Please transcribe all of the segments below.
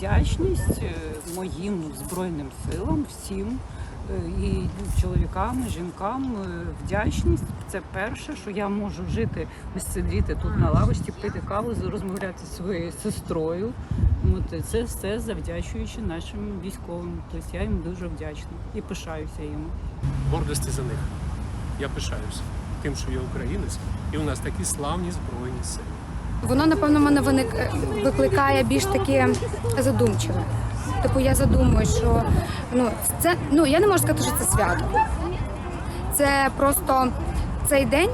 вдячність е, моїм збройним силам, всім е, і чоловікам, і жінкам. е, Вдячність це перше, що я можу жити, ось сидіти тут на лавочці, пити каву, розмовляти зі своєю сестрою. От це все завдячуючи нашим військовим. Тобто я їм дуже вдячна і пишаюся їм. гордості за них. Я пишаюся тим, що я українець, і у нас такі славні збройні сили. Воно, напевно, мене виник е, викликає більш таке задумчиве. Типу, я задумую, що ну це ну я не можу сказати, що це свято. Це просто цей день.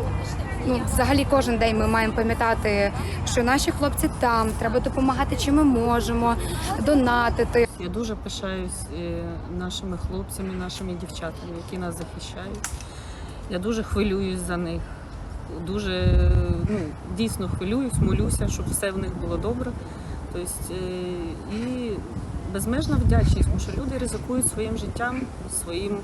Ну, взагалі, кожен день ми маємо пам'ятати, що наші хлопці там, треба допомагати, чим ми можемо, донатити. Я дуже пишаюсь е, нашими хлопцями, нашими дівчатами, які нас захищають. Я дуже хвилююсь за них. Дуже ну, дійсно хвилююсь, молюся, щоб все в них було добре. Тобто, е, і безмежна вдячність, тому що люди ризикують своїм життям, своїм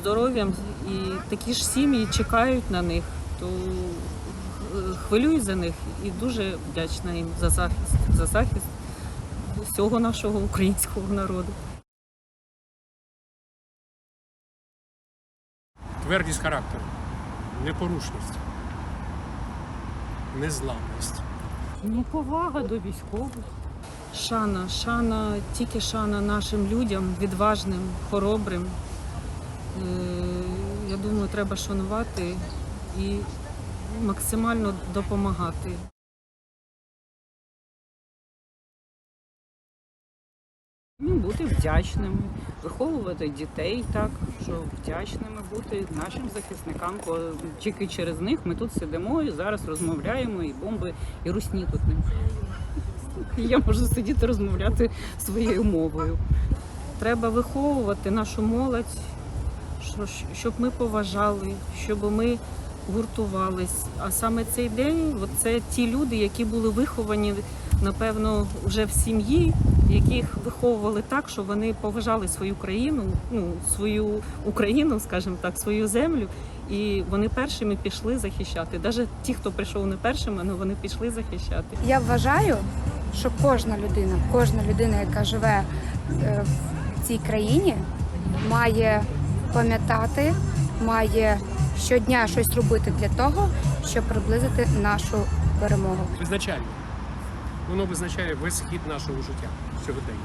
здоров'ям, і такі ж сім'ї чекають на них. То е, хвилююсь за них і дуже вдячна їм за захист, за захист всього нашого українського народу. Твердість характеру, непорушність, незламність. Ну, повага до військових. Шана, шана, тільки шана нашим людям, відважним, хоробрим. Е, Я думаю, треба шанувати і максимально допомагати. Ну, бути вдячними, виховувати дітей так, що вдячними бути нашим захисникам. Тільки через них ми тут сидимо і зараз розмовляємо, і бомби, і русні тут. І Я можу сидіти розмовляти своєю мовою. Треба виховувати нашу молодь, щоб ми поважали, щоб ми гуртувались. А саме цей день це ті люди, які були виховані, напевно, вже в сім'ї, яких виховували так, що вони поважали свою країну, ну свою Україну, скажімо так, свою землю. І вони першими пішли захищати. Навіть ті, хто прийшов не першими, але вони пішли захищати. Я вважаю, що кожна людина, кожна людина, яка живе е, в цій країні, має пам'ятати, має щодня щось робити для того, щоб приблизити нашу перемогу. Визначально. Воно визначає весь хід нашого життя сьогодення.